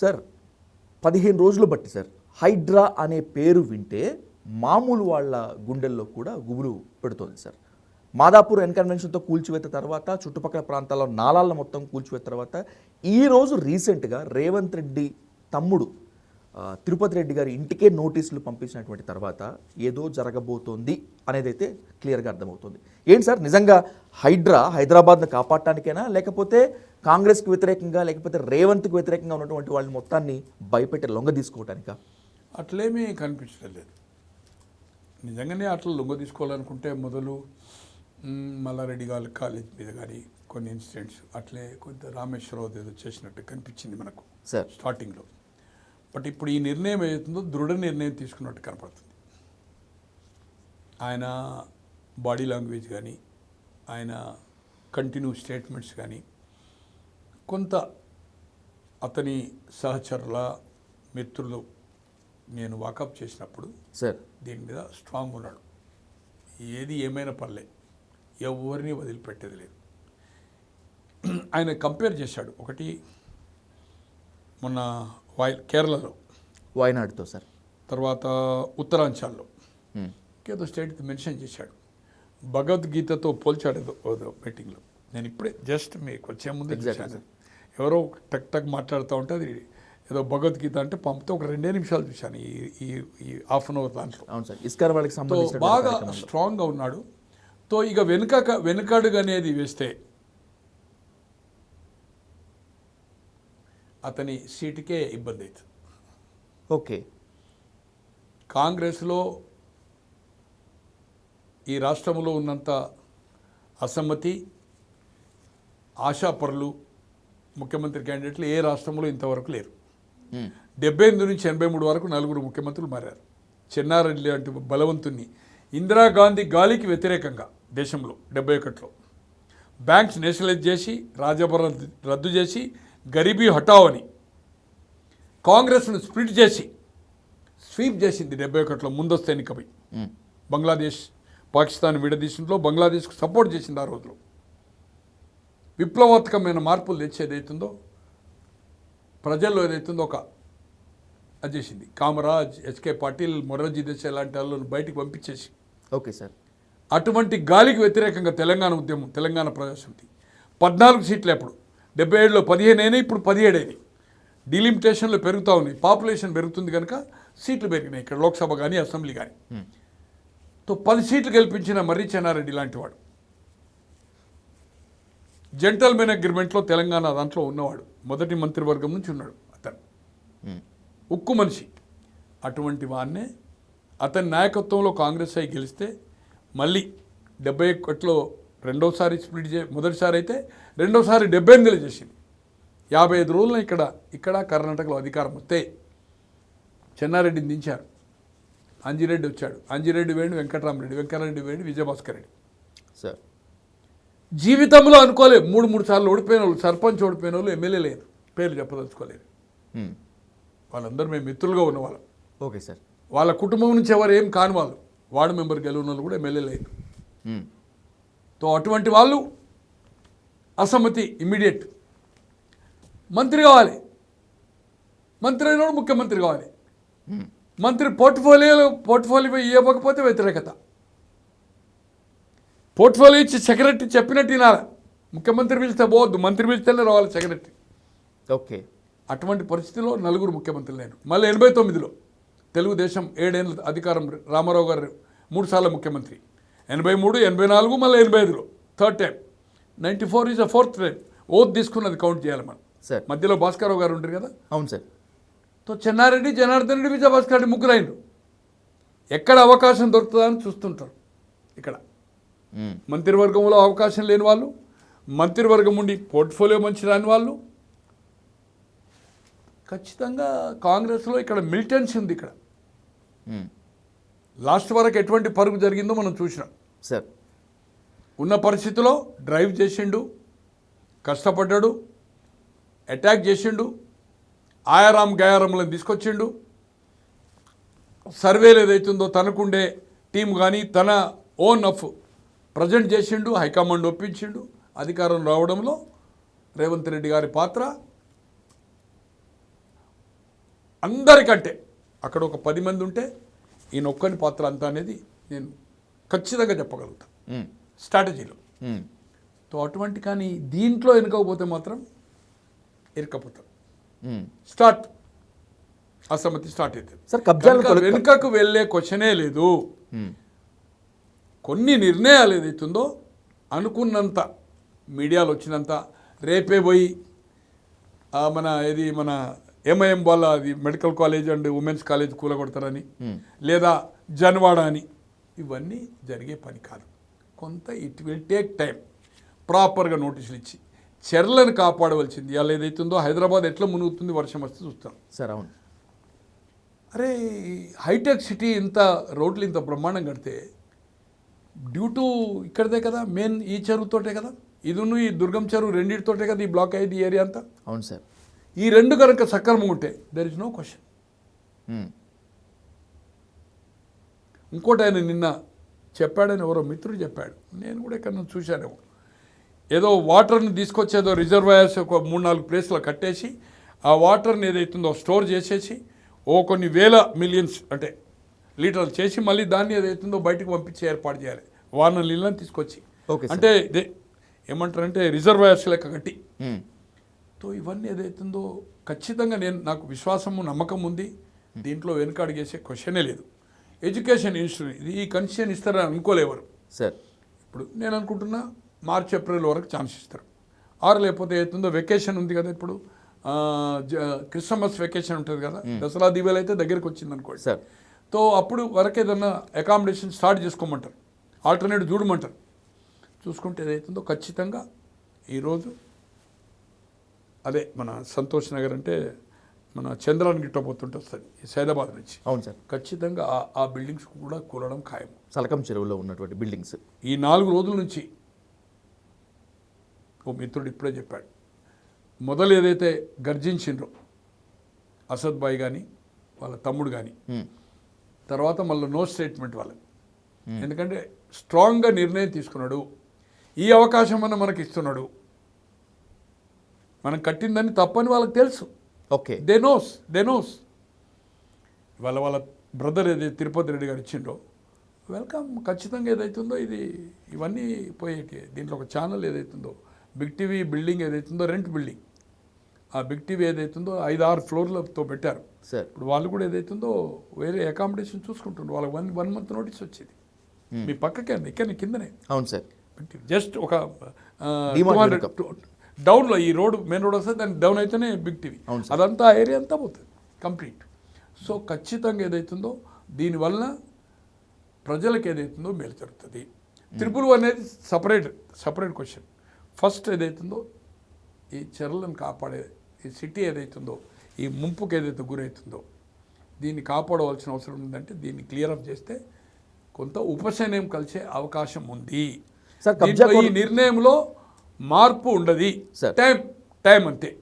Sir పదిహేను రోజులు బట్టి సార్ హైడ్రా అనే పేరు వింటే మామూలు వాళ్ళ గుండెల్లో కూడా గుబులు పెడుతోంది సార్. మాదాపూర్ ఎన్కన్వెన్షన్తో కూల్చివేత తర్వాత చుట్టుపక్కల ప్రాంతాల్లో నాలాల మొత్తం కూల్చివేత తర్వాత ఈరోజు రీసెంట్గా రేవంత్ రెడ్డి తమ్ముడు తిరుపతి రెడ్డి గారి ఇంటికే నోటీసులు పంపించినటువంటి తర్వాత ఏదో జరగబోతోంది అనేది అయితే క్లియర్గా అర్థమవుతుంది. ఏంటి సార్? నిజంగా హైడ్రా హైదరాబాద్ను కాపాడటానికైనా? లేకపోతే కాంగ్రెస్కి వ్యతిరేకంగా లేకపోతే రేవంత్కి వ్యతిరేకంగా ఉన్నటువంటి వాళ్ళని మొత్తాన్ని భయపెట్టి లొంగ తీసుకోవటానికా? అట్లేమీ కనిపించడం లేదు. నిజంగానే అట్లా లొంగ తీసుకోవాలనుకుంటే మొదలు మల్లారెడ్డి గారి కాలేజ్ మీద కానీ కొన్ని ఇన్సిడెంట్స్ అట్లే కొంత రామేశ్వరరావు ఏదో చేసినట్టు కనిపించింది మనకు సార్. స్టార్టింగ్లో. బట్ ఇప్పుడు ఈ నిర్ణయం ఏదైతుందో దృఢ నిర్ణయం తీసుకున్నట్టు కనపడుతుంది. ఆయన బాడీ లాంగ్వేజ్ కానీ ఆయన కంటిన్యూ స్టేట్మెంట్స్ కానీ కొంత అతని సహచరుల మిత్రులు నేను వాకప్ చేసినప్పుడు సార్. దీని మీద స్ట్రాంగ్ ఉన్నాడు. ఏది ఏమైనా పర్లే ఎవరిని వదిలిపెట్టేది లేదు. ఆయన కంపేర్ చేశాడు. ఒకటి మొన్న వాయి కేరళలో. వాయనాడుతో సార్. తర్వాత ఉత్తరాంచల్లో. ఏదో స్టేట్ మెన్షన్ చేశాడు. భగవద్గీతతో పోల్చాడు మీటింగ్లో. నేను ఇప్పుడే జస్ట్ మీకు వచ్చే ముందు చూశాను. ఎవరో టక్ టక్ మాట్లాడుతూ ఉంటే అది ఏదో భగవద్గీత అంటే పంపితే ఒక రెండే నిమిషాలు చూశాను ఈ ఈ ఈ హాఫ్ అన్ అవర్ దాంట్లో. అవును సార్. ఇస్కార్ వాళ్ళకి బాగా స్ట్రాంగ్గా ఉన్నాడు. తో ఇక వెనుక వెనుకడుగు అనేది వేస్తే అతని సీటుకే ఇబ్బంది అవుతుంది. ఓకే. కాంగ్రెస్లో ఈ రాష్ట్రంలో ఉన్నంత అసమ్మతి ఆశాపరులు ముఖ్యమంత్రి క్యాండిడేట్లు ఏ రాష్ట్రంలో ఇంతవరకు లేరు. డెబ్బై ఎనిమిది నుంచి ఎనభై మూడు వరకు నలుగురు ముఖ్యమంత్రులు మారారు. చెన్నారెడ్డి లాంటి బలవంతుణ్ణి ఇందిరాగాంధీ గాలికి వ్యతిరేకంగా దేశంలో డెబ్బై ఒకటిలో. బ్యాంక్స్ నేషనలైజ్ చేసి రాజభరణ రద్దు చేసి గరీబీ హటావ్ అని కాంగ్రెస్ను స్ప్లిట్ చేసి స్వీప్ చేసింది డెబ్బై ఒకటిలో ముందస్తు ఎన్నికపై. బంగ్లాదేశ్ పాకిస్తాన్ విడదీశంలో బంగ్లాదేశ్కు సపోర్ట్ చేసింది ఆ రోజులో. విప్లవాత్మకమైన మార్పులు తెచ్చి ఏదైతుందో ప్రజల్లో ఏదైతుందో ఒక అది చేసింది. కామరాజ్ హెచ్కే పాటిల్ మొరార్జీ దేశాయ్ లాంటి వాళ్ళని బయటికి పంపించేసి. Okay sir. అటువంటి గాలికి వ్యతిరేకంగా తెలంగాణ ఉద్యమం తెలంగాణ ప్రజాసమితి పద్నాలుగు సీట్లు ఎప్పుడు డెబ్బై ఏడులో పదిహేను అయినాయి ఇప్పుడు పదిహేడు అయినాయి. డిలిమిటేషన్లు పెరుగుతూ ఉన్నాయి. పాపులేషన్ పెరుగుతుంది కనుక సీట్లు పెరిగినాయి ఇక్కడ లోక్సభ కానీ అసెంబ్లీ కానీ హ్మ్. తో పది సీట్లు గెలిపించిన మర్రి చెన్నారెడ్డి లాంటి వాడు జెంటల్మెన్ అగ్రిమెంట్లో తెలంగాణ దాంట్లో ఉన్నవాడు. మొదటి మంత్రివర్గం నుంచి ఉన్నాడు అతను. హ్మ్. ఉక్కు మనిషి. అటువంటి వాన్నే అతని నాయకత్వంలో కాంగ్రెస్ అయి గెలిస్తే మళ్ళీ డెబ్బై ఒకటిలో రెండోసారి స్ప్లిట్ చే మొదటిసారి అయితే రెండోసారి డెబ్బై ఎనిమిదిలో చేసింది. యాభై ఐదు రోజులు ఇక్కడ ఇక్కడ కర్ణాటకలో అధికారం వస్తే చెన్నారెడ్డిని దించారు. అంజిరెడ్డి వచ్చాడు. అంజిరెడ్డి వేణు వెంకటరామరెడ్డి వెంకటరెడ్డి వేణు విజయభాస్కర్ రెడ్డి. సార్. జీవితంలో అనుకోలే మూడు మూడు సార్లు ఓడిపోయిన వాళ్ళు సర్పంచ్ ఓడిపోయిన వాళ్ళు ఎమ్మెల్యే లేరు పేర్లు చెప్పదలుచుకోలేరు హ్మ్. వాళ్ళందరూ మేము మిత్రులుగా ఉన్నవాళ్ళం. Okay sir. వాళ్ళ కుటుంబం నుంచి ఎవరు ఏం కాని వాళ్ళు వార్డు మెంబర్ గెలిచిన వాళ్ళు కూడా ఎమ్మెల్యే లేదు. తో అటువంటి వాళ్ళు అసమ్మతి ఇమ్మీడియట్ మంత్రి కావాలి. మంత్రి అయినోడు ముఖ్యమంత్రి కావాలి. మంత్రి పోర్ట్ఫోలియోలో పోర్ట్ఫోలియో ఇవ్వకపోతే వ్యతిరేకత. పోర్ట్ఫోలియో ఇచ్చి సెక్రటరీ చెప్పినట్టు వినాలి. ముఖ్యమంత్రి పిలిస్తే పోవద్దు మంత్రి పిలిస్తేనే రావాలి సెక్రటరీ. ఓకే. అటువంటి పరిస్థితిలో నలుగురు ముఖ్యమంత్రులు లేరు. మళ్ళీ ఎనభై తొమ్మిదిలో తెలుగుదేశం ఏడేళ్ళ అధికారం రామారావు గారు మూడు సార్లు ముఖ్యమంత్రి. ఎనభై మూడు ఎనభై నాలుగు మళ్ళీ ఎనభై ఐదులో. Third time ninety four is a fourth time oath తీసుకున్నది కౌంట్ చేయాలి మనం. సార్. మధ్యలో భాస్కరరావు గారు ఉంటారు కదా? అవును సార్. తో చెన్నారెడ్డి జనార్దన్ రెడ్డి విజయభాస్కర్ రెడ్డి ముగ్గురు అయినరు ఎక్కడ అవకాశం దొరుకుతుందా అని చూస్తుంటారు. ఇక్కడ. మంత్రివర్గంలో అవకాశం లేని వాళ్ళు మంత్రివర్గం ఉండి పోర్ట్ఫోలియో మంచి రాని వాళ్ళు. ఖచ్చితంగా కాంగ్రెస్లో ఇక్కడ మిలిటెన్సీ ఉంది ఇక్కడ. లాస్ట్ వరకు ఎటువంటి పరుగు జరిగిందో మనం చూసినాం. సార్. ఉన్న పరిస్థితిలో డ్రైవ్ చేసిండు కష్టపడ్డాడు అటాక్ చేసిండు ఆయారాం గయారాములను తీసుకొచ్చిండు. సర్వేలు ఏదైతుందో తనకుండే టీం కానీ తన ఓన్ అఫ్ ప్రజెంట్ చేసిండు హైకమాండ్ ఒప్పించిండు. అధికారం రావడంలో రేవంత్ రెడ్డి గారి పాత్ర అందరికంటే అక్కడ ఒక పది మంది ఉంటే ఈయన ఒక్కని పాత్ర అంతా అనేది నేను ఖచ్చితంగా చెప్పగలుగుతాను ఉమ్, స్ట్రాటజీలో. సో అటువంటి కానీ దీంట్లో వెనుకపోతే మాత్రం ఇరకపోతాం. స్టార్ట్. అసమ్మతి స్టార్ట్ అవుతుంది సార్ తొలగి- వెనుకకు వెళ్ళే క్వశ్చనే లేదు. కొన్ని నిర్ణయాలు ఏదైతుందో అనుకున్నంత మీడియాలో వచ్చినంత రేపే పోయి ఆ, మన ఇది మన ఎంఐఎం వాళ్ళ అది medical college and women's college కూలగొడతారని లేదా జన్వాడ అని ఇవన్నీ జరిగే పని కాదు. కొంత ఇట్ విల్ టేక్ టైం ప్రాపర్గా నోటీసులు ఇచ్చి చెర్లను కాపాడవలసింది ఇవాళ ఏదైతుందో హైదరాబాద్ ఎట్లా మునుగుతుంది వర్షం వస్తే చూస్తాం. సార్ అవును. అరే హైటెక్ సిటీ ఇంత రోడ్లు ఇంత బ్రహ్మాండం కడితే డ్యూ టు ఇక్కడదే కదా మెయిన్ ఈ చెరువుతోటే కదా? ఇదును ఈ దుర్గం చెరువు రెండింటితోటే కదా ఈ బ్లాక్ అయ్యేది ఏరియా అంతా? అవును సార్. ఈ రెండు కనుక సక్రమం ఉంటే దెర్ ఇస్ నో క్వశ్చన్ ఇంకోటి ఆయన నిన్న చెప్పాడని ఎవరో మిత్రుడు చెప్పాడు. నేను కూడా ఇక్కడ నుంచి చూశానేమో. ఏదో వాటర్ని తీసుకొచ్చి ఏదో రిజర్వాయర్స్ ఒక మూడు నాలుగు ప్లేస్లో కట్టేసి ఆ వాటర్ని ఏదైతుందో స్టోర్ చేసేసి ఓ కొన్ని వేల మిలియన్స్ అంటే లీటర్లు చేసి మళ్ళీ దాన్ని ఏదైతుందో బయటకు పంపించే ఏర్పాటు చేయాలి. వాన నీళ్ళని తీసుకొచ్చి. ఓకే. అంటే ఇదే ఏమంటారంటే రిజర్వాయర్స్ లెక్క కట్టి. సో ఇవన్నీ ఏదైతుందో ఖచ్చితంగా నేను నాకు విశ్వాసము నమ్మకం ఉంది. దీంట్లో వెనుకడుగేసే క్వశ్చనే లేదు. Education institute. ఇది ఈ కన్సెషన్ ఇస్తారని అనుకోలేవారు సార్. ఇప్పుడు నేను అనుకుంటున్నా మార్చ్ ఏప్రిల్ వరకు ఛాన్స్ ఇస్తారు. ఆరు లేకపోతే అవుతుందో వెకేషన్ ఉంది కదా ఇప్పుడు. క్రిస్మస్ వెకేషన్ ఉంటుంది కదా. దసరా దీపావళి అయితే దగ్గరికి వచ్చింది అనుకోండి. సార్. సో అప్పుడు వరకు ఏదన్నా అకామిడేషన్ స్టార్ట్ చేసుకోమంటారు. ఆల్టర్నేట్ చూడమంటారు. చూసుకుంటే ఏదైతుందో ఖచ్చితంగా ఈరోజు అదే మన సంతోష్ నగర్ అంటే మన చంద్రాన్ని గిట్టబోతుంటే వస్తుంది సైదాబాద్ నుంచి. అవును సార్. ఖచ్చితంగా ఆ- బిల్డింగ్స్ కూడా కూలడం ఖాయం. సలకం చెరువులో ఉన్నటువంటి బిల్డింగ్స్. ఈ నాలుగు రోజుల నుంచి ఓ మిత్రుడు ఇప్పుడే చెప్పాడు మొదలు ఏదైతే గర్జించిండ్రో అసద్ బాయ్ కానీ వాళ్ళ తమ్ముడు కానీ తర్వాత మళ్ళీ నో స్టేట్మెంట్ వాళ్ళకి ఎందుకంటే స్ట్రాంగ్గా నిర్ణయం తీసుకున్నాడు ఈ అవకాశం అన్న మనకి ఇస్తున్నాడు. మనం కట్టిందని తప్పని వాళ్ళకి తెలుసు. Okay they know they know వాళ్ళ వాళ్ళ బ్రదర్ ఏదైతే తిరుపతి రెడ్డి గారు ఇచ్చిండో వెల్కమ్ ఖచ్చితంగా ఏదైతుందో ఇది ఇవన్నీ పోయేటి దీంట్లో ఒక ఛానల్ ఏదైతుందో బిగ్ టీవీ బిల్డింగ్ ఏదైతుందో రెంట్ బిల్డింగ్ ఆ బిగ్ టీవీ ఏదైతుందో ఐదు ఆరు ఫ్లోర్లతో పెట్టారు. సార్ ఇప్పుడు వాళ్ళు కూడా ఏదైతుందో వేరే అకామిడేషన్ చూసుకుంటుండ్రు. వాళ్ళకి వన్ వన్ మంత్ నోటీస్ వచ్చేది. మీ పక్కకే అండి ఇక్కడ కిందనే. అవును సార్ జస్ట్ ఒక. డౌన్లో ఈ రోడ్ మెయిన్ రోడ్ వస్తే దాని డౌన్ అయితేనే బిగ్ టీవీ. అదంతా ఏరియా అంతా పోతుంది కంప్లీట్ సో ఖచ్చితంగా ఏదైతుందో దీనివల్ల ప్రజలకు ఏదైతుందో మేలు జరుగుతుంది. త్రిపుల్ అనేది సపరేట్ సపరేట్ క్వశ్చన్ ఫస్ట్ ఏదైతుందో ఈ చెరలను కాపాడే ఈ సిటీ ఏదైతుందో ఈ ముంపుకు ఏదైతే గురవుతుందో దీన్ని కాపాడవలసిన అవసరం ఉందంటే దీన్ని క్లియర్ అప్ చేస్తే కొంత ఉపశమనం కలిసే అవకాశం ఉంది. ఈ నిర్ణయంలో మార్పు ఉండదు. టైం టైం అంతే